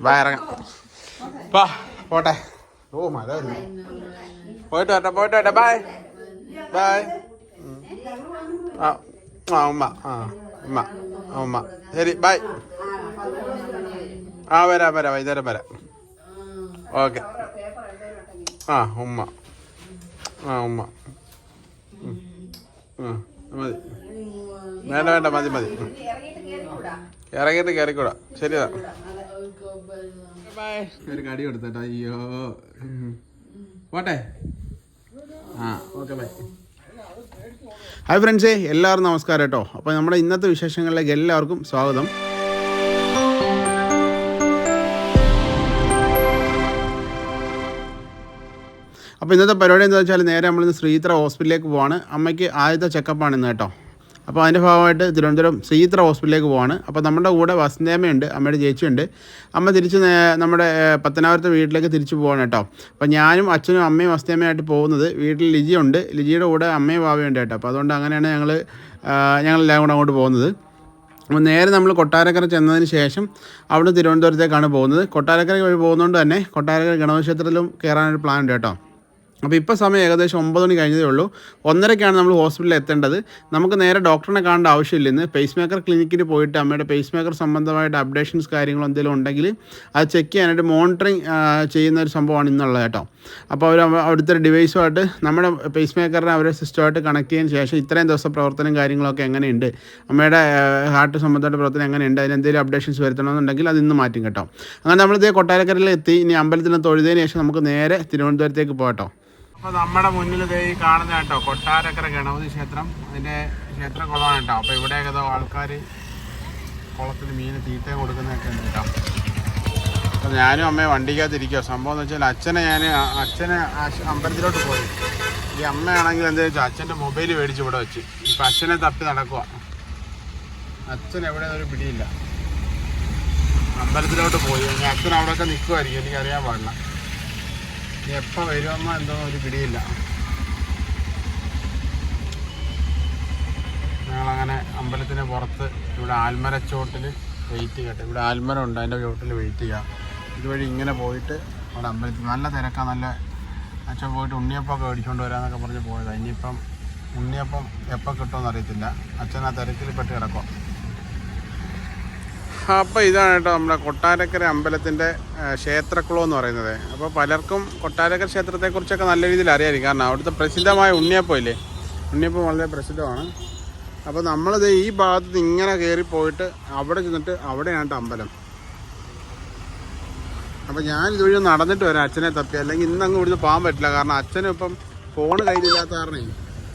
ബാ പാ പോട്ടെ. ഓ മഴ പോയിട്ട് വരട്ടെ പോയിട്ട് വരട്ടെ. ബായ് ബായ് ആ ആ ഉമ്മ ആ ഉമ്മ ആ ഉമ്മ. ശരി ബായ് ആ വരാം വരാം വൈകുന്നേരം വരാം. ഓക്കെ ആ ഉമ്മ. ആ ഉമ്മ. ആ. മതി. വേണ്ട വേണ്ട മതി മതി. ഇറങ്ങിയിട്ട് കയറിക്കൂടാ ശരിയാ ഒരു കടി കൊടുത്തട്ടോ. അയ്യോ. പോട്ടെ. ആ ഓക്കെ ബൈ. ഹായ് ഫ്രണ്ട്സേ എല്ലാവർക്കും നമസ്കാരം കേട്ടോ. അപ്പോൾ നമ്മുടെ ഇന്നത്തെ വിശേഷങ്ങളിലേക്ക് എല്ലാവർക്കും സ്വാഗതം. അപ്പോൾ ഇന്നത്തെ പരിപാടി എന്താ വെച്ചാൽ നേരെ നമ്മളിന്ന് ശ്രീത്ര ഹോസ്പിറ്റലിലേക്ക് പോവാണ്. അമ്മയ്ക്ക് ആദ്യത്തെ ചെക്കപ്പാണ് ഇന്ന് കേട്ടോ. അപ്പോൾ അതിന്റെ ഭാഗമായിട്ട് തിരുവനന്തപുരം ശ്രീത്ര ഹോസ്പിറ്റലിലേക്ക് പോവാണ്. അപ്പോൾ നമ്മുടെ കൂടെ വസന്തേമ്മയുണ്ട് അമ്മയുടെ ചേച്ചിയുണ്ട്. അമ്മ തിരിച്ച് നമ്മുടെ പത്തനാപുരത്തെ വീട്ടിലേക്ക് തിരിച്ചു പോവാണ് കേട്ടോ. അപ്പോൾ ഞാനും അച്ഛനും അമ്മയും വസന്തേമ്മയായിട്ട് പോകുന്നത് വീട്ടിൽ ലിജിയുണ്ട്. ലിജിയുടെ കൂടെ അമ്മയും ഭാവയുണ്ട് കേട്ടോ. അപ്പോൾ അതുകൊണ്ട് അങ്ങനെയാണ് ഞങ്ങൾ ഞങ്ങളെല്ലാം കൂടെ അങ്ങോട്ട് പോകുന്നത്. അപ്പോൾ നേരെ നമ്മൾ കൊട്ടാരക്കര ചെന്നതിന് ശേഷം അവിടെ തിരുവനന്തപുരത്തേക്കാണ് പോകുന്നത്. കൊട്ടാരക്കര വഴി പോകുന്നതുകൊണ്ട് തന്നെ കൊട്ടാരക്കര ഗണപതി ക്ഷേത്രത്തിലും കയറാനൊരു പ്ലാൻ ഉണ്ട് കേട്ടോ. അപ്പോൾ ഇപ്പോൾ സമയം ഏകദേശം ഒമ്പത് മണി കഴിഞ്ഞതേ ഉള്ളൂ. ഒന്നരയ്ക്കാണ് നമ്മൾ ഹോസ്പിറ്റലിൽ എത്തേണ്ടത്. നമുക്ക് നേരെ ഡോക്ടറിനെ കാണേണ്ട ആവശ്യമില്ല ഇന്ന് പേസ് മേക്കർ ക്ലിനിക്കിൽ പോയിട്ട് അമ്മയുടെ പേസ് മേക്കർ സംബന്ധമായിട്ട് അപ്ഡേഷൻസ് കാര്യങ്ങളോ എന്തെങ്കിലും ഉണ്ടെങ്കിൽ അത് ചെക്ക് ചെയ്യാനായിട്ട് മോണിറ്ററിങ് ചെയ്യുന്ന ഒരു സംഭവമാണ് ഇന്നുള്ളത് കേട്ടോ. അപ്പോൾ അവർ അവിടുത്തെ ഡിവൈസുമായിട്ട് നമ്മുടെ പേസ് മേക്കറിനെ അവരെ സിസ്റ്റമായിട്ട് കണക്ട് ചെയ്യുന്ന ശേഷം ഇത്രയും ദിവസം പ്രവർത്തനം കാര്യങ്ങളൊക്കെ എങ്ങനെയുണ്ട്? അമ്മയുടെ ഹാർട്ട് സംബന്ധമായിട്ട് പ്രവർത്തനം എങ്ങനെയുണ്ട്? അതിന് എന്തെങ്കിലും അപ്ഡേഷൻസ് വരുത്തണമെന്നുണ്ടെങ്കിൽ അത് ഇന്ന് മാറ്റും കേട്ടോ. അങ്ങനെ നമ്മളിതേ കൊട്ടാരക്കരയിൽ എത്തി ഇനി അമ്പലത്തിൽ തൊഴുതിന് ശേഷം നമുക്ക് നേരെ തിരുവനന്തപുരത്തേക്ക് പോകട്ടോ അപ്പോൾ നമ്മുടെ മുന്നിൽ ദേ ഈ കാണുന്ന കേട്ടോ കൊട്ടാരക്കര ഗണപതി ക്ഷേത്രം. അതിന്റെ ക്ഷേത്ര കുളമാണ് കേട്ടോ. അപ്പോൾ ഇവിടെയൊക്കെ ഏതോ ആൾക്കാർ കുളത്തിൽ മീൻ തീറ്റ കൊടുക്കുന്നതൊക്കെ ഉണ്ട് കേട്ടോ. അപ്പോൾ ഞാനും അമ്മയെ വണ്ടിക്കകത്തിരിക്കുക സംഭവം എന്ന് വെച്ചാൽ അച്ഛനെ ഞാൻ അച്ഛനെ അമ്പലത്തിലോട്ട് പോയി. ഈ അമ്മയാണെങ്കിൽ എന്താ വെച്ചാൽ അച്ഛന്റെ മൊബൈൽ മേടിച്ച് ഇവിടെ വെച്ച്. ഇപ്പം അച്ഛനെ തപ്പി നടക്കുക അച്ഛൻ എവിടെ ഒരു പിടിയില്ല. അമ്പലത്തിലോട്ട് പോയി. അച്ഛൻ അവിടെയൊക്കെ നിൽക്കുമായിരിക്കും എനിക്കറിയാൻ പാടില്ല. എപ്പോൾ വരുമെന്നോ എന്തോ ഒരു പിടിയില്ല. ഞങ്ങളങ്ങനെ അമ്പലത്തിന് പുറത്ത് ഇവിടെ ആൽമര ചോട്ടിൽ വെയിറ്റ് ചെയ്യട്ടെ ഇവിടെ ആൽമരം ഉണ്ട് അതിന്റെ ചോട്ടിൽ വെയിറ്റ് ചെയ്യാം. ഇതുവഴി ഇങ്ങനെ പോയിട്ട് അവിടെ അമ്പലത്തിൽ നല്ല തിരക്കാണ് നല്ല അച്ഛൻ പോയിട്ട് ഉണ്ണിയപ്പമൊക്കെ മേടിച്ചുകൊണ്ട് വരാമെന്നൊക്കെ പറഞ്ഞ് പോയതാണ് ഇനിയിപ്പം ഉണ്ണിയപ്പം എപ്പോൾ കിട്ടുമെന്ന് അറിയത്തില്ല അച്ഛൻ ആ തിരക്കിൽ പെട്ട് കിടക്കും അപ്പോൾ ഇതാണ് കേട്ടോ നമ്മുടെ കൊട്ടാരക്കര അമ്പലത്തിന്റെ ക്ഷേത്രക്കുളം എന്ന് പറയുന്നത്. അപ്പോൾ പലർക്കും കൊട്ടാരക്കര ക്ഷേത്രത്തെക്കുറിച്ചൊക്കെ നല്ല രീതിയിൽ അറിയാമായിരിക്കും കാരണം അവിടുത്തെ പ്രസിദ്ധമായ ഉണ്ണിയപ്പം ഇല്ലേ? ഉണ്ണിയപ്പം വളരെ പ്രസിദ്ധമാണ്. അപ്പോൾ നമ്മളിത് ഈ ഭാഗത്ത് നിന്ന് ഇങ്ങനെ കയറി പോയിട്ട് അവിടെ ചെന്നിട്ട് അവിടെയാണ് അമ്പലം. അപ്പോൾ ഞാൻ ഇതുവഴി നടന്നിട്ട് വരാം അച്ഛനെ തപ്പി. അല്ലെങ്കിൽ ഇന്ന് അങ്ങ് ഇവിടുന്ന് പോകാൻ പറ്റില്ല. കാരണം അച്ഛനും ഇപ്പം ഫോൺ കയ്യിലില്ലാത്ത കാരണേ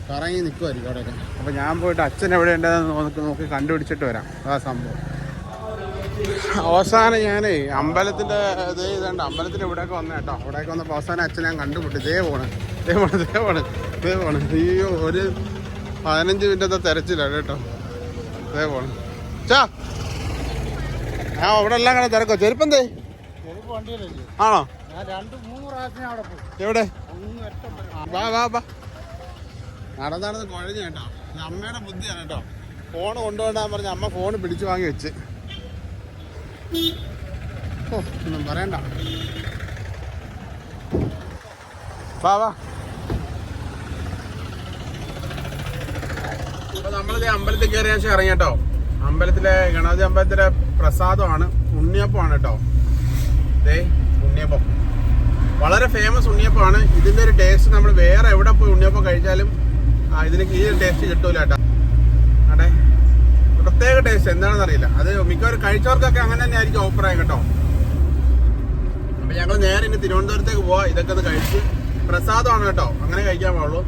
കറങ്ങി നിൽക്കുമായിരിക്കും അവിടെയൊക്കെ. അപ്പോൾ ഞാൻ പോയിട്ട് അച്ഛൻ എവിടെ ഉണ്ടെന്ന് നോക്കി കണ്ടുപിടിച്ചിട്ട് വരാം. അതാ സംഭവം. അവസാനം ഞാനേ അമ്പലത്തിന്റെ ഇത് ഇതുണ്ട് അമ്പലത്തിന്റെ ഇവിടെയൊക്കെ വന്ന കേട്ടോ. ഇവിടെയൊക്കെ വന്നപ്പോൾ അവസാനം അച്ഛൻ ഞാൻ കണ്ടുപിട്ടി ഇതേ പോണ് ഇതേ പോണ് ഇതേ പോണ് ഇതേ പോണ്. അയ്യോ ഒരു പതിനഞ്ച് മിനിറ്റത്തെ തിരച്ചിലാണ് കേട്ടോ. ഇതേ പോണ്. ചാ ഞാൻ അവിടെ എല്ലാം കൂടെ തിരക്കോ? ചെരുപ്പന്തേ ആണോ? എവിടെ? വാ വാ വാ. നടന്ന് നടന്ന് കുഴഞ്ഞു കേട്ടോ. അമ്മയുടെ ബുദ്ധിയാണ് കേട്ടോ. ഫോൺ കൊണ്ടുപോകാൻ പറഞ്ഞ അമ്മ ഫോൺ പിടിച്ചു വാങ്ങി വെച്ച്. ഓ ഒന്നും പറയണ്ട. വാ വാ. നമ്മളിത് അമ്പലത്തിൽ കയറിയ ശേഷം ഇറങ്ങി കേട്ടോ. അമ്പലത്തിലെ ഗണപതി അമ്പലത്തിലെ പ്രസാദമാണ് ഉണ്ണിയപ്പമാണ് കേട്ടോ. ദേ ഉണ്ണിയപ്പം. വളരെ ഫേമസ് ഉണ്ണിയപ്പമാണ്. ഇതിന്റെ ഒരു ടേസ്റ്റ് നമ്മൾ വേറെ എവിടെ പോയി ഉണ്ണിയപ്പം കഴിച്ചാലും ഇതിന് ഈ ടേസ്റ്റ് കിട്ടൂല കേട്ടോ. പ്രത്യേക ടേസ്റ്റ് എന്താണെന്ന് അറിയില്ല അത് മിക്കവാറും കഴിച്ചവർക്കൊക്കെ അങ്ങനെ തന്നെ ആയിരിക്കും അഭിപ്രായം കേട്ടോ. അപ്പൊ ഞങ്ങൾ നേരെ ഇനി തിരുവനന്തപുരത്തേക്ക് പോവാ. ഇതൊക്കെ ഒന്ന് കഴിച്ച് പ്രസാദമാണ് കേട്ടോ. അങ്ങനെ കഴിക്കാൻ പാടുള്ളൂ.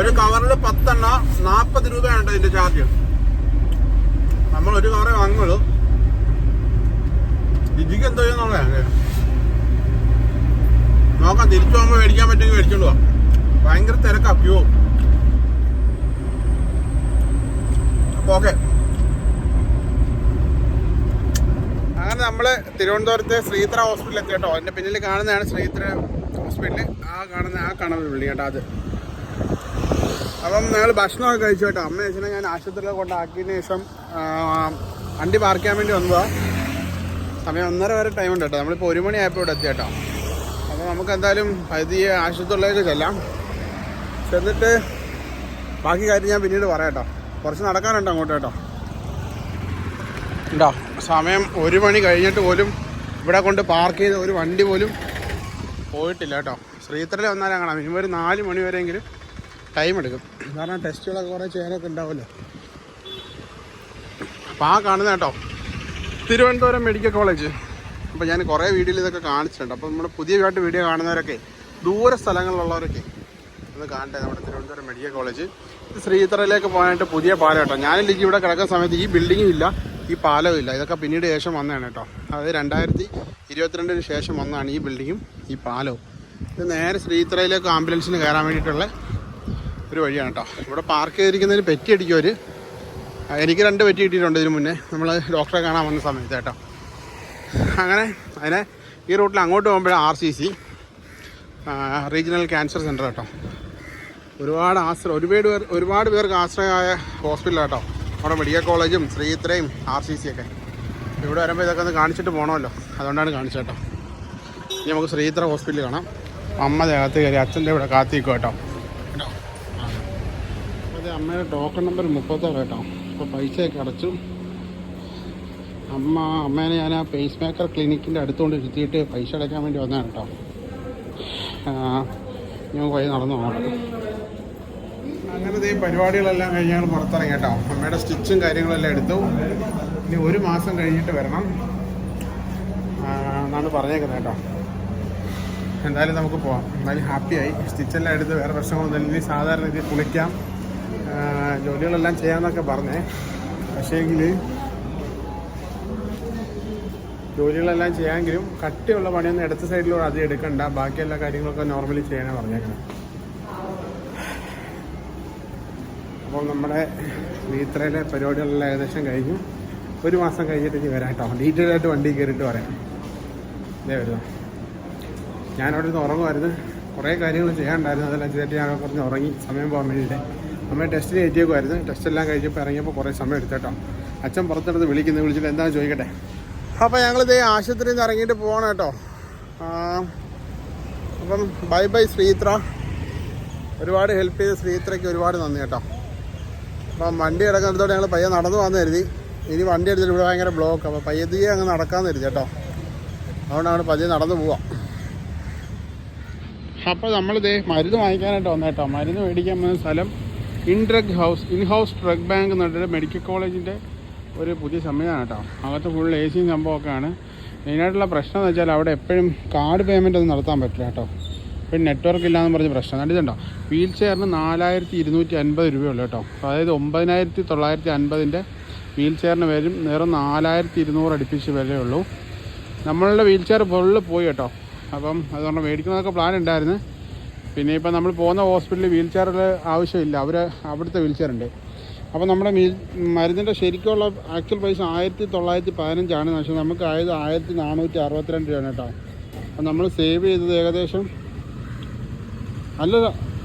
ഒരു കവറിൽ പത്തെണ്ണ. നാപ്പത് രൂപയാണ് കേട്ടോ ഇതിന്റെ ചാർജ് നമ്മൾ ഒരു കവറേ വാങ്ങുള്ളൂ. രുചിക്ക് എന്തോ നോക്കാം തിരിച്ചു പോകുമ്പോൾ മേടിക്കാൻ പറ്റുമെങ്കിൽ മേടിച്ചോണ്ട് പോവാം ഭയങ്കര തിരക്കാ ക്യൂ അപ്പൊ ഓക്കെ അങ്ങനെ നമ്മൾ തിരുവനന്തപുരത്തെ ശ്രീത്ര ഹോസ്പിറ്റലിൽ എത്തി കേട്ടോ. എന്റെ പിന്നിൽ കാണുന്നതാണ് ശ്രീത്ര ഹോസ്പിറ്റൽ ആ കാണുന്ന ആ കാണുന്ന വിളി കേട്ടോ അത്. അപ്പം ഞങ്ങൾ ഭക്ഷണമൊക്കെ കഴിച്ചു കേട്ടോ. അമ്മ വെച്ചാൽ ഞാൻ ആശുപത്രിയിൽ കൊണ്ടാക്കിയതിന് ശേഷം വണ്ടി പാർക്ക് ചെയ്യാൻ വേണ്ടി വന്നതാ. സമയം ഒന്നര വരെ ടൈം ഉണ്ട് കേട്ടോ. നമ്മളിപ്പോൾ ഒരു മണിയായപ്പോൾ ഇവിടെ എത്തി കേട്ടോ. അപ്പോൾ നമുക്ക് എന്തായാലും പതിയെ ആശുപത്രിയിലേക്ക് ചെല്ലാം. ചെന്നിട്ട് ബാക്കി കാര്യം ഞാൻ പിന്നീട് പറയാം കേട്ടോ. കുറച്ച് നടക്കാനുണ്ട് അങ്ങോട്ട് കേട്ടോ. സമയം ഒരു മണി കഴിഞ്ഞിട്ട് പോലും ഇവിടെ കൊണ്ട് പാർക്ക് ചെയ്ത ഒരു വണ്ടി പോലും പോയിട്ടില്ല കേട്ടോ. ശ്രീധരയിൽ വന്നാലും കാണാം. ഇനി ഒരു നാല് മണി വരെയെങ്കിലും ടൈം എടുക്കും. കാരണം ടെസ്റ്റുകളൊക്കെ കുറേ ചെയ്യാനൊക്കെ ഉണ്ടാവുമല്ലോ. അപ്പോൾ ആ കാണുന്ന കേട്ടോ തിരുവനന്തപുരം മെഡിക്കൽ കോളേജ്. അപ്പോൾ ഞാൻ കുറേ വീഡിയോയിൽ ഇതൊക്കെ കാണിച്ചിട്ടുണ്ട്. അപ്പോൾ നമ്മുടെ പുതിയതായിട്ട് വീഡിയോ കാണുന്നവരൊക്കെ ദൂര സ്ഥലങ്ങളിലുള്ളവരൊക്കെ ഒന്ന് കാണട്ടെ നമ്മുടെ തിരുവനന്തപുരം മെഡിക്കൽ കോളേജ്. ഇത് ശ്രീധരയിലേക്ക് പോകാനായിട്ട് പുതിയ പാലം കേട്ടോ. ഞാനില്ലെങ്കിൽ ഇവിടെ കിടക്കുന്ന സമയത്ത് ഈ ബിൽഡിങ്ങും ഇല്ല ഈ പാലവും ഇല്ല. ഇതൊക്കെ പിന്നീട് ശേഷം വന്നതാണ് കേട്ടോ. അതായത് രണ്ടായിരത്തി ഇരുപത്തിരണ്ടിന് ശേഷം വന്നതാണ് ഈ ബിൽഡിങ്ങും ഈ പാലവും. ഇത് നേരെ ശ്രീധരയിലേക്ക് ആംബുലൻസിന് കയറാൻ വേണ്ടിയിട്ടുള്ള ഒരു വഴിയാണ് കേട്ടോ. ഇവിടെ പാർക്ക് ചെയ്തിരിക്കുന്നതിന് പെറ്റി അടിക്കും അവർ എനിക്ക് രണ്ട് പെറ്റി കിട്ടിയിട്ടുണ്ട് ഇതിന് മുന്നേ. നമ്മൾ ഡോക്ടറെ കാണാൻ വന്ന സമയത്ത് കേട്ടോ. അങ്ങനെ അതിനെ ഈ റൂട്ടിൽ അങ്ങോട്ട് പോകുമ്പോഴാണ് R C C regional cancer centre കേട്ടോ. ഒരുപാട് ആശ്രയം ഒരുപാട് പേർ ഒരുപാട് പേർക്ക് ആശ്രയമായ ഹോസ്പിറ്റൽ കേട്ടോ അവിടെ മെഡിക്കൽ കോളേജും ശ്രീത്രയും ആർ സി സി ഒക്കെ. ഇവിടെ വരുമ്പോൾ ഇതൊക്കെ ഒന്ന് കാണിച്ചിട്ട് പോകണമല്ലോ അതുകൊണ്ടാണ് കാണിച്ചത് കേട്ടോ. ഇനി നമുക്ക് ശ്രീത്ര ഹോസ്പിറ്റലിൽ കാണാം. അമ്മ ദേഹത്ത് കയറി അച്ഛന്റെ ഇവിടെ കാത്തിക്കും കേട്ടോ. കേട്ടോ. അതെ അമ്മയുടെ ടോക്കൺ നമ്പർ മുപ്പത്താറ് കേട്ടോ. അപ്പോൾ പൈസയൊക്കെ അടച്ചു. അമ്മ അമ്മേനെ ഞാൻ ആ പേസ് മേക്കർ ക്ലിനിക്കിന്റെ അടുത്തുകൊണ്ട് ഇരുത്തിയിട്ട് പൈസ അടയ്ക്കാൻ വേണ്ടി വന്നതാണ് കേട്ടോ. ഞാൻ വഴി നടന്നു പോകണം അങ്ങനത്തെ ഈ പരിപാടികളെല്ലാം കഴിഞ്ഞ് ഞങ്ങൾ പുറത്തിറങ്ങി കേട്ടോ. അമ്മയുടെ സ്റ്റിച്ചും കാര്യങ്ങളെല്ലാം എടുത്തു. ഇനി ഒരു മാസം കഴിഞ്ഞിട്ട് വരണം. എന്നാണ് പറഞ്ഞേക്കുന്നത് കേട്ടോ. എന്തായാലും നമുക്ക് പോവാം. എന്തായാലും ഹാപ്പിയായി. സ്റ്റിച്ചെല്ലാം എടുത്ത് വേറെ പ്രശ്നങ്ങളൊന്നും ഇനി സാധാരണ രീതിയിൽ കുളിക്കാം. ജോലികളെല്ലാം ചെയ്യാമെന്നൊക്കെ പറഞ്ഞേ. പക്ഷേങ്കിൽ ജോലികളെല്ലാം ചെയ്യാമെങ്കിലും കട്ടിയുള്ള പണിയൊന്നും ഇടത്ത സൈഡിലൂടെ അധികം എടുക്കണ്ട. ബാക്കി എല്ലാ കാര്യങ്ങളൊക്കെ നോർമലി ചെയ്യാനാണ് പറഞ്ഞേക്കുന്നത് അപ്പോൾ നമ്മുടെ വീത്രയിലെ പരിപാടികളെല്ലാം ഏകദേശം കഴിഞ്ഞു. ഒരു മാസം കഴിഞ്ഞിട്ട് ഇനി വരാം കേട്ടോ. ഡീറ്റെയിൽ ആയിട്ട് വണ്ടി കയറിയിട്ട് പറയാം. ഇതേ വരുന്നു. ഞാനവിടെ നിന്ന് ഉറങ്ങുമായിരുന്നു. കുറേ കാര്യങ്ങൾ ചെയ്യാനുണ്ടായിരുന്നു. അതെല്ലാം ചെയ്തിട്ട് ഞാൻ കുറച്ച് ഉറങ്ങി സമയം പോകാൻ വേണ്ടിയിട്ട്. നമ്മൾ ടെസ്റ്റിന് കയറ്റിയേക്കുമായിരുന്നു ടെസ്റ്റ് എല്ലാം കഴിഞ്ഞപ്പോൾ ഇറങ്ങിയപ്പോൾ കുറേ സമയം എടുത്തേട്ടോ അച്ഛൻ പുറത്തെടുത്ത് വിളിക്കുന്നത് വിളിച്ചിട്ട് എന്താ ചോദിക്കട്ടെ? അപ്പോൾ ഞങ്ങളിത് ആശുപത്രിയിൽ നിന്ന് ഇറങ്ങിയിട്ട് പോകണം കേട്ടോ. അപ്പം ബൈ ബൈ ശ്രീത്ര. ഒരുപാട് ഹെൽപ്പ് ചെയ്ത ശ്രീത്രയ്ക്ക് ഒരുപാട് നന്ദി കേട്ടോ. അപ്പം വണ്ടി കിടക്കുന്നിടത്തോടെ ഞങ്ങൾ പയ്യെ നടന്നു വന്നു കരുതി. ഇനി വണ്ടി എടുത്തിട്ട് ഇവിടെ ഭയങ്കര ബ്ലോക്ക് അപ്പോൾ പയ്യതിയെ അങ്ങ് നടക്കാമെന്ന് കരുതി കേട്ടോ. അതുകൊണ്ടാണ് പതിയെ നടന്നു പോവാം അപ്പോൾ നമ്മളിത് മരുന്ന് വാങ്ങിക്കാനായിട്ട് വന്നേട്ടോ മരുന്ന് മേടിക്കാൻ വന്ന സ്ഥലം in drug house in house drug bank എന്ന് പറഞ്ഞിട്ട് മെഡിക്കൽ കോളേജിന്റെ ഒരു പുതിയ സംവിധാനം കേട്ടോ. അകത്ത് ഫുൾ എ സിയും സംഭവമൊക്കെയാണ്. മെയിനായിട്ടുള്ള പ്രശ്നം എന്ന് വെച്ചാൽ അവിടെ എപ്പോഴും കാർഡ് പേയ്മെന്റ് ഒന്നും നടത്താൻ പറ്റില്ല കേട്ടോ. ഇപ്പം നെറ്റ്വർക്ക് ഇല്ലാന്ന് പറഞ്ഞ പ്രശ്നം. കണ്ടിട്ടുണ്ടോ വീൽ ചെയറിന് നാലായിരത്തി ഇരുന്നൂറ്റി അൻപത് രൂപയുള്ളൂ കേട്ടോ. അതായത് ഒമ്പതിനായിരത്തി തൊള്ളായിരത്തി അൻപതിന്റെ വീൽ ചെയറിന് വരും. നേരം നാലായിരത്തി ഇരുന്നൂറ് അടുപ്പിച്ച് വിലയുള്ളൂ. നമ്മളുടെ വീൽ ചെയർ ഫുള്ള് പോയി കേട്ടോ. അപ്പം അതുകൊണ്ട് മേടിക്കുന്നതൊക്കെ പ്ലാൻ ഉണ്ടായിരുന്നു പിന്നെ ഇപ്പം നമ്മൾ പോകുന്ന ഹോസ്പിറ്റലിൽ വീൽ ചെയറിൽ ആവശ്യമില്ല. അവർ അവിടുത്തെ വീൽ ചെയർ ഉണ്ട് അപ്പോൾ നമ്മുടെ മീൽ മരുന്നിന്റെ ശരിക്കുള്ള ആക്ച്വൽ പൈസ ആയിരത്തി തൊള്ളായിരത്തി പതിനഞ്ചാണ് പക്ഷേ നമുക്ക് ആയത് ആയിരത്തി നാനൂറ്റി അറുപത്തിരണ്ട് രൂപയാണ് കേട്ടോ. അപ്പം നമ്മൾ സേവ് ചെയ്തത് ഏകദേശം അല്ല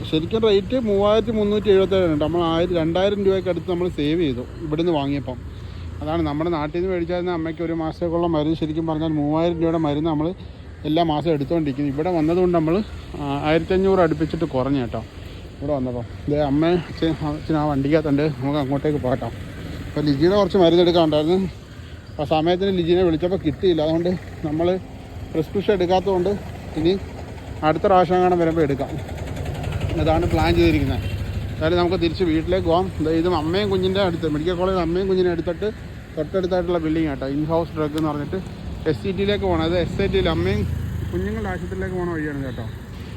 ശരിക്കും റേറ്റ് മൂവായിരത്തി മുന്നൂറ്റി എഴുപത്തേഴാണ് നമ്മൾ ആയിരം രണ്ടായിരം രൂപയ്ക്ക് അടുത്ത് നമ്മൾ സേവ് ചെയ്തു ഇവിടുന്ന് വാങ്ങിയപ്പം. അതാണ് നമ്മുടെ നാട്ടിൽ നിന്ന് മേടിച്ചായിരുന്ന അമ്മയ്ക്ക് ഒരു മാസത്തേക്കുള്ള മരുന്ന് ശരിക്കും പറഞ്ഞാൽ മൂവായിരം രൂപയുടെ മരുന്ന് നമ്മൾ എല്ലാ മാസം എടുത്തുകൊണ്ടിരിക്കുന്നു. ഇവിടെ വന്നതുകൊണ്ട് നമ്മൾ ആയിരത്തഞ്ഞൂറ് അടുപ്പിച്ചിട്ട് കുറഞ്ഞു കേട്ടോ. ഇവിടെ വന്നപ്പോൾ ഇതേ അമ്മ അച്ഛൻ ആ വണ്ടിക്കകത്തുണ്ട് നമുക്ക് അങ്ങോട്ടേക്ക് പോകട്ടോ അപ്പോൾ ലിജിയുടെ കുറച്ച് മരുന്ന് എടുക്കാനുണ്ടായിരുന്നു ആ സമയത്തിന് ലിജിനെ വിളിച്ചപ്പോൾ കിട്ടിയില്ല. അതുകൊണ്ട് നമ്മൾ പ്രിസ്ക്രിപ്ഷൻ എടുക്കാത്തതുകൊണ്ട് ഇനി അടുത്ത പ്രാവശ്യം കാണാൻ വരുമ്പോൾ എടുക്കാം. അതാണ് പ്ലാൻ ചെയ്തിരിക്കുന്നത്. അതായത് നമുക്ക് തിരിച്ച് വീട്ടിലേക്ക് പോകാം ഇത് അമ്മയും കുഞ്ഞിന്റെ അടുത്ത് മെഡിക്കൽ കോളേജ് അമ്മയും കുഞ്ഞിനെ എടുത്തിട്ട് തൊട്ടടുത്തായിട്ടുള്ള ബിൽഡിംഗ് ആട്ടോ. ഇൻ ഹൗസ് ഡ്രഗ് എന്ന് പറഞ്ഞിട്ട് എസ് സി ടിയിലേക്ക് പോകണം അത് എസ് ഐ ടിയിൽ അമ്മയും കുഞ്ഞുങ്ങളുടെ ആശുപത്രിയിലേക്ക് പോകണ വഴിയാണ് കേട്ടോ.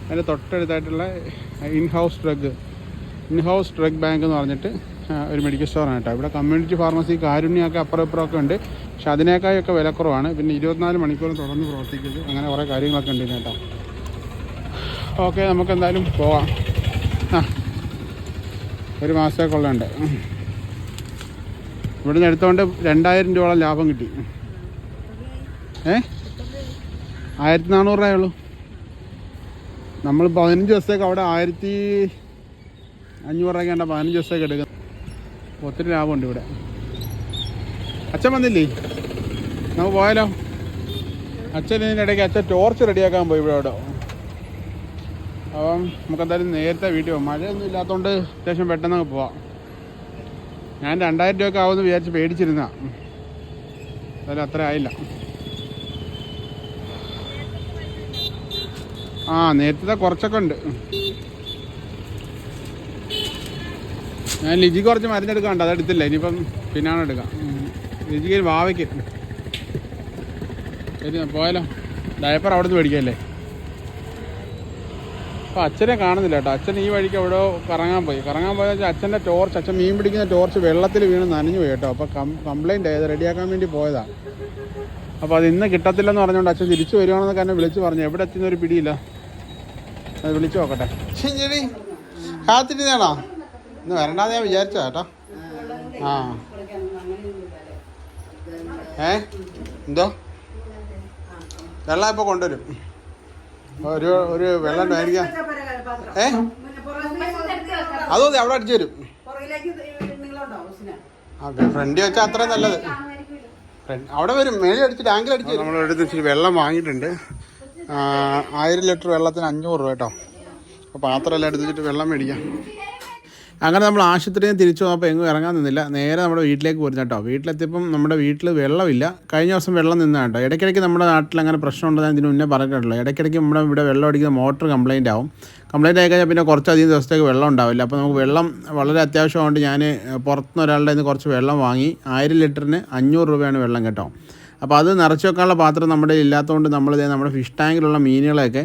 അതിന്റെ തൊട്ടടുത്തായിട്ടുള്ള in house drug in house drug bank എന്ന് പറഞ്ഞിട്ട് ഒരു മെഡിക്കൽ സ്റ്റോറാണ് കേട്ടോ. ഇവിടെ കമ്മ്യൂണിറ്റി ഫാർമസി കാരുണ്യമൊക്കെ അപ്പുറം ഇപ്പുറമൊക്കെ ഉണ്ട്. പക്ഷെ അതിനേക്കായൊക്കെ വിലക്കുറവാണ്. പിന്നെ ഇരുപത്തിനാല് മണിക്കൂർ തുടർന്ന് പ്രവർത്തിക്കുന്നത് അങ്ങനെ കുറേ കാര്യങ്ങളൊക്കെ ഉണ്ട് കേട്ടോ ഓക്കെ നമുക്ക് എന്തായാലും പോവാം ഒരു മാസത്തേക്കുള്ളുണ്ട് ഇവിടുന്ന് എടുത്തുകൊണ്ട് രണ്ടായിരം രൂപയോളം ലാഭം കിട്ടി. ഏ? ആയിരത്തി നാനൂറ് രൂപയുള്ളൂ നമ്മൾ പതിനഞ്ച് ദിവസത്തേക്ക് അവിടെ ആയിരത്തി അഞ്ഞൂറ് രൂപയ്ക്ക് വേണ്ട പതിനഞ്ച് ദിവസത്തേക്ക് എടുക്കുന്നത് ഒത്തിരി ലാഭമുണ്ട് ഇവിടെ. അച്ഛൻ വന്നില്ലേ? നമുക്ക് പോയാലോ? അച്ഛൻ ഇതിനിടയ്ക്ക് അച്ഛൻ ടോർച്ച് റെഡിയാക്കാൻ പോയി ഇവിടെ അപ്പം നമുക്ക് എന്തായാലും നേരത്തെ വീട്ടിൽ പോകാം മഴയൊന്നും ഇല്ലാത്തതുകൊണ്ട് അത്യാവശ്യം പെട്ടെന്ന് അങ്ങ് പോവാം. ഞാൻ രണ്ടായിരം രൂപയൊക്കെ ആവുമെന്ന് വിചാരിച്ച് പേടിച്ചിരുന്ന എന്തായാലും അത്ര ആയില്ല. ആ നേരത്തെ കുറച്ചൊക്കെ ഉണ്ട്. ഞാൻ ലിജി കുറച്ച് മരുന്നെടുക്കാണ്ട് അതെടുത്തില്ല ഇനിയിപ്പം പിന്നാണ് എടുക്കാം. ലിജിക്ക് വാവയ്ക്ക്. ശരി പോയാലോ. ഡയപ്പർ അവിടെ നിന്ന് മേടിക്കല്ലേ അപ്പോൾ അച്ഛനെ കാണുന്നില്ല കേട്ടോ. അച്ഛൻ ഈ വഴിക്ക് എവിടെയോ കറങ്ങാൻ പോയി. കറങ്ങാൻ പോയെന്ന് വെച്ചാൽ അച്ഛന്റെ ടോർച്ച് അച്ഛൻ മീൻ പിടിക്കുന്ന ടോർച്ച് വെള്ളത്തിൽ വീണ് നനഞ്ഞു പോയി കേട്ടോ. അപ്പോൾ കം കംപ്ലയിന്റ് ആയത് റെഡിയാക്കാൻ വേണ്ടി പോയതാണ് അപ്പോൾ അത് ഇന്ന് കിട്ടത്തില്ലെന്ന് പറഞ്ഞുകൊണ്ട് അച്ഛൻ തിരിച്ചു വരുവാണെന്നൊക്കെ എന്നെ വിളിച്ചു പറഞ്ഞു. എവിടെ എത്തുന്ന ഒരു പിടിയില്ല. അത് വിളിച്ചു നോക്കട്ടെ. ശരി കാത്തിരുന്നാണോ ഇന്ന് വരണ്ടാന്ന് ഞാൻ വിചാരിച്ചോ കേട്ടോ. ആ. ഏ? എന്തോ? വെള്ളം ഇപ്പോൾ കൊണ്ടുവരും. ഒരു ഒരു വെള്ളം മേടിക്കാം. ഏ? അതോ അവിടെ അടിച്ചു തരും. ആ ഫ്രണ്ട് വെച്ചാൽ അത്രയും നല്ലത്. അവിടെ വരും മേലെ അടിച്ച് ടാങ്കിൽ അടിച്ച് നമ്മൾ എടുത്ത് വെള്ളം വാങ്ങിയിട്ടുണ്ട്. ആയിരം ലിറ്റർ വെള്ളത്തിന് അഞ്ഞൂറ് രൂപ കേട്ടോ. അപ്പോൾ പാത്രമെല്ലാം എടുത്തിട്ട് വെള്ളം മേടിക്കാം. അങ്ങനെ നമ്മൾ ആശുപത്രിയിൽ നിന്ന് തിരിച്ചു വന്നപ്പോൾ എങ്ങും ഇറങ്ങാൻ നിന്നില്ല. നേരെ നമ്മുടെ വീട്ടിലേക്ക് പോരുന്ന കേട്ടോ. വീട്ടിലെത്തിയപ്പം നമ്മുടെ വീട്ടിൽ വെള്ളമില്ല. കഴിഞ്ഞ ദിവസം വെള്ളം നിന്നാ കേട്ടോ. ഇടയ്ക്കിടയ്ക്ക് നമ്മുടെ നാട്ടിൽ അങ്ങനെ പ്രശ്നം ഉണ്ടെന്ന് ഇതിന് മുന്നേ പറഞ്ഞിട്ടുള്ളൂ ഇടയ്ക്കിടയ്ക്ക് നമ്മുടെ ഇവിടെ വെള്ളം അടിക്കുന്ന മോട്ടർ കംപ്ലയിന്റ് ആവും. കംപ്ലയിന്റ് ആയി കഴിഞ്ഞാൽ പിന്നെ കുറച്ചധികം ദിവസത്തേക്ക് വെള്ളം ഉണ്ടാവില്ല. അപ്പോൾ നമുക്ക് വെള്ളം വളരെ അത്യാവശ്യമായതുകൊണ്ട് ഞാൻ പുറത്തുനിന്ന് ഒരാളുടെ നിന്ന് കുറച്ച് വെള്ളം വാങ്ങി ആയിരം ലിറ്ററിന് അഞ്ഞൂറ് രൂപയാണ് വെള്ളം കേട്ടോ. അപ്പോൾ അത് നിറച്ച് വെക്കാനുള്ള പാത്രം നമ്മുടെ ഇല്ലാത്തതുകൊണ്ട് നമ്മളിത് നമ്മുടെ ഫിഷ് ടാങ്കിലുള്ള മീനുകളെയൊക്കെ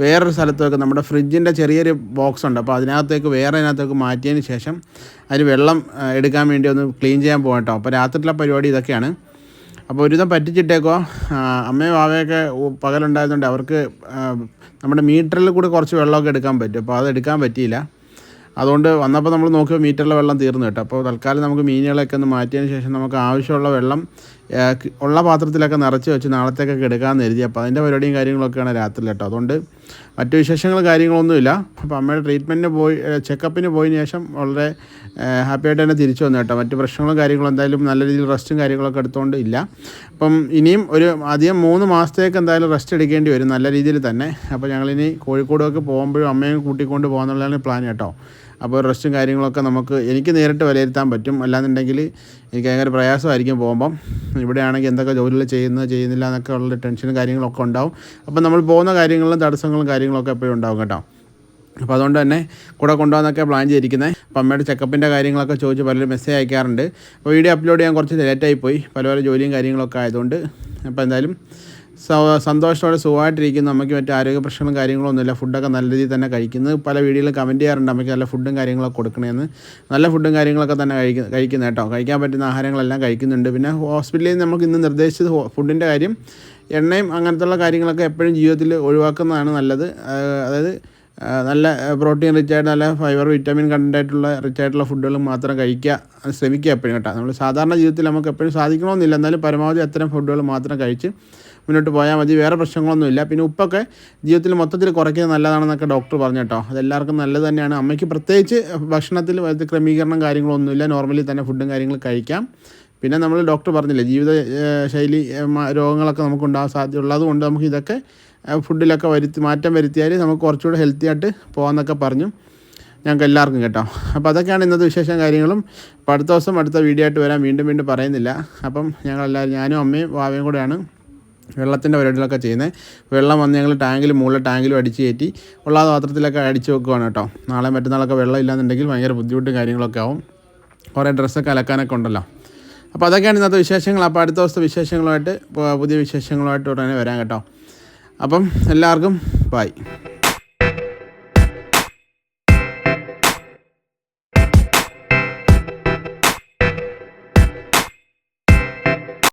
വേറൊരു സ്ഥലത്തേക്ക് നമ്മുടെ ഫ്രിഡ്ജിന്റെ ചെറിയൊരു ബോക്സ് ഉണ്ട്. അപ്പോൾ അതിനകത്തേക്ക് വേറെ അതിനകത്തേക്ക് മാറ്റിയതിന് ശേഷം അതിന് വെള്ളം എടുക്കാൻ വേണ്ടി ഒന്ന് ക്ലീൻ ചെയ്യാൻ പോകാം കേട്ടോ. അപ്പോൾ രാത്രിയിലെ പരിപാടി ഇതൊക്കെയാണ്. അപ്പോൾ ഒരുവിധം പറ്റിച്ചിട്ടേക്കോ. അമ്മയും വാവയൊക്കെ ഉ- പകലുണ്ടായതുകൊണ്ട് അവർക്ക് നമ്മുടെ മീറ്ററിൽ കൂടി കുറച്ച് വെള്ളമൊക്കെ എടുക്കാൻ പറ്റും. അപ്പോൾ അത് എടുക്കാൻ പറ്റിയില്ല. അതുകൊണ്ട് വന്നപ്പോൾ നമ്മൾ നോക്കിയപ്പോൾ മീറ്ററിലെ വെള്ളം തീർന്നു കേട്ടോ. അപ്പോൾ തൽക്കാലം നമുക്ക് മീനുകളൊക്കെ ഒന്ന് മാറ്റിയതിന് ശേഷം നമുക്ക് ആവശ്യമുള്ള വെള്ളം ഉള്ള പാത്രത്തിലൊക്കെ നിറച്ച് വെച്ച് നാളത്തേക്കൊക്കെ എടുക്കാമെന്ന് കരുതി. അപ്പോൾ അതിന്റെ പരിപാടിയും കാര്യങ്ങളൊക്കെയാണ് രാത്രി കേട്ടോ. അതുകൊണ്ട് മറ്റു വിശേഷങ്ങൾ കാര്യങ്ങളൊന്നുമില്ല. അപ്പോൾ അമ്മയുടെ ട്രീറ്റ്മെന്റിന് പോയി ചെക്കപ്പിന് പോയതിന് ശേഷം വളരെ ഹാപ്പിയായിട്ട് തന്നെ തിരിച്ചു വന്നു കേട്ടോ. മറ്റു പ്രശ്നങ്ങളും കാര്യങ്ങളും എന്തായാലും നല്ല രീതിയിൽ റെസ്റ്റും കാര്യങ്ങളൊക്കെ എടുത്തുകൊണ്ട് ഇല്ല. അപ്പം ഇനിയും ഒരു അധികം മൂന്ന് മാസത്തേക്ക് എന്തായാലും റെസ്റ്റ് എടുക്കേണ്ടി വരും നല്ല രീതിയിൽ തന്നെ. അപ്പോൾ ഞങ്ങളിനി കോഴിക്കോടൊക്കെ പോകുമ്പോഴും അമ്മയും കൂട്ടിക്കൊണ്ട് പോകാന്നുള്ളതാണ് പ്ലാൻ കേട്ടോ. അപ്പോൾ റെസ്റ്റും കാര്യങ്ങളൊക്കെ നമുക്ക് എനിക്ക് നേരിട്ട് വിലയിരുത്താൻ പറ്റും. അല്ലാന്നുണ്ടെങ്കിൽ എനിക്ക് ഭയങ്കര പ്രയാസമായിരിക്കും പോകുമ്പം. ഇവിടെയാണെങ്കിൽ എന്തൊക്കെ ജോലികൾ ചെയ്യുന്നത് ചെയ്യുന്നില്ല എന്നൊക്കെ ഉള്ള ടെൻഷനും കാര്യങ്ങളൊക്കെ ഉണ്ടാവും. അപ്പോൾ നമ്മൾ പോകുന്ന കാര്യങ്ങളും തടസ്സങ്ങളും കാര്യങ്ങളൊക്കെ എപ്പോഴും ഉണ്ടാവും കേട്ടോ. അപ്പോൾ അതുകൊണ്ട് തന്നെ കൂടെ കൊണ്ടുപോകാനൊക്കെ പ്ലാൻ ചെയ്തിരിക്കുന്നത് അപ്പോൾ അമ്മയുടെ ചെക്കപ്പിന്റെ കാര്യങ്ങളൊക്കെ ചോദിച്ച് പലരും മെസ്സേജ് അയക്കാറുണ്ട്. അപ്പോൾ വീഡിയോ അപ്ലോഡ് ചെയ്യാൻ കുറച്ച് ലേറ്റായി പോയി പല പല ജോലിയും കാര്യങ്ങളൊക്കെ ആയതുകൊണ്ട്. അപ്പോൾ എന്തായാലും സന്തോഷത്തോടെ സുഖമായിട്ടിരിക്കുന്നു. നമുക്ക് മറ്റു ആരോഗ്യ പ്രശ്നങ്ങളും കാര്യങ്ങളൊന്നുമില്ല ഫുഡൊക്കെ നല്ല രീതിയിൽ തന്നെ കഴിക്കുന്നത് പല വീഡിയോയിലും കമന്റ് ചെയ്യാറുണ്ട് അമ്മയ്ക്ക് നല്ല ഫുഡും കാര്യങ്ങളൊക്കെ കൊടുക്കണമെന്ന് നല്ല ഫുഡും കാര്യങ്ങളൊക്കെ തന്നെ കഴിക്കുന്ന കഴിക്കുന്നത് കേട്ടോ. കഴിക്കാൻ പറ്റുന്ന ആഹാരങ്ങളെല്ലാം കഴിക്കുന്നുണ്ട്. പിന്നെ ഹോസ്പിറ്റലിൽ നിന്ന് നമുക്ക് ഇന്ന് നിർദ്ദേശിച്ചത് ഫുഡിന്റെ കാര്യം എണ്ണയും അങ്ങനത്തുള്ള കാര്യങ്ങളൊക്കെ എപ്പോഴും ജീവിതത്തിൽ ഒഴിവാക്കുന്നതാണ് നല്ലത്. അതായത് നല്ല പ്രോട്ടീൻ റിച്ച് ആയിട്ട് നല്ല ഫൈബർ വിറ്റാമിൻ കണ്ടന്റ് ആയിട്ടുള്ള റിച്ച് ആയിട്ടുള്ള ഫുഡുകൾ മാത്രം കഴിക്കുക ശ്രമിക്കുക എപ്പോഴും കേട്ടോ. നമ്മൾ സാധാരണ ജീവിതത്തിൽ നമുക്ക് എപ്പോഴും സാധിക്കണമെന്നില്ല. എന്നാലും പരമാവധി അത്തരം ഫുഡുകൾ മാത്രം കഴിച്ച് മുന്നോട്ട് പോയാൽ മതി. വേറെ പ്രശ്നങ്ങളൊന്നുമില്ല. പിന്നെ ഉപ്പൊക്കെ ജീവിതത്തിൽ മൊത്തത്തിൽ കുറയ്ക്കുന്നത് നല്ലതാണെന്നൊക്കെ ഡോക്ടർ പറഞ്ഞു കേട്ടോ. അതെല്ലാവർക്കും നല്ലത് തന്നെയാണ്. അമ്മയ്ക്ക് പ്രത്യേകിച്ച് ഭക്ഷണത്തിൽ ക്രമീകരണം കാര്യങ്ങളൊന്നുമില്ല. നോർമലി തന്നെ ഫുഡും കാര്യങ്ങളും കഴിക്കാം. പിന്നെ നമ്മൾ ഡോക്ടർ പറഞ്ഞില്ലേ ജീവിത ശൈലി രോഗങ്ങളൊക്കെ നമുക്ക് ഉണ്ടാകാൻ സാധ്യതയുള്ളത് കൊണ്ട് നമുക്ക് ഇതൊക്കെ ഫുഡിലൊക്കെ വരുത്തി മാറ്റം വരുത്തിയാൽ നമുക്ക് കുറച്ചുകൂടെ ഹെൽത്തി ആയിട്ട് പോകാമെന്നൊക്കെ പറഞ്ഞു ഞങ്ങൾക്ക് എല്ലാവർക്കും കേട്ടോ. അപ്പോൾ അതൊക്കെയാണ് ഇന്നത്തെ വിശേഷം കാര്യങ്ങളും. അപ്പോൾ അടുത്ത ദിവസം അടുത്ത വീഡിയോ ആയിട്ട് വരാൻ വീണ്ടും വീണ്ടും പറയുന്നില്ല. അപ്പം ഞങ്ങളെല്ലാവരും ഞാനും അമ്മയും വാവയും കൂടെയാണ്. വെള്ളത്തിന്റെ പരിപാടികളൊക്കെ ചെയ്യുന്നത് വെള്ളം വന്ന് ഞങ്ങൾ ടാങ്കിൽ മുകളിൽ ടാങ്കിലും അടിച്ച് കയറ്റി ഉള്ള പാത്രത്തിലൊക്കെ അടിച്ച് വെക്കുവാണ് കേട്ടോ. നാളെ മറ്റന്നാളൊക്കെ വെള്ളം ഇല്ലാന്നുണ്ടെങ്കിൽ ഭയങ്കര ബുദ്ധിമുട്ടും കാര്യങ്ങളൊക്കെ ആവും. കുറേ ഡ്രസ്സൊക്കെ അലക്കാനൊക്കെ ഉണ്ടല്ലോ. അപ്പോൾ അതൊക്കെയാണ് ഇന്നത്തെ വിശേഷങ്ങൾ. അപ്പോൾ അടുത്ത ദിവസത്തെ വിശേഷങ്ങളുമായിട്ട് പുതിയ വിശേഷങ്ങളുമായിട്ട് ഉടനെ വരാം കേട്ടോ. അപ്പം എല്ലാവർക്കും ബൈ.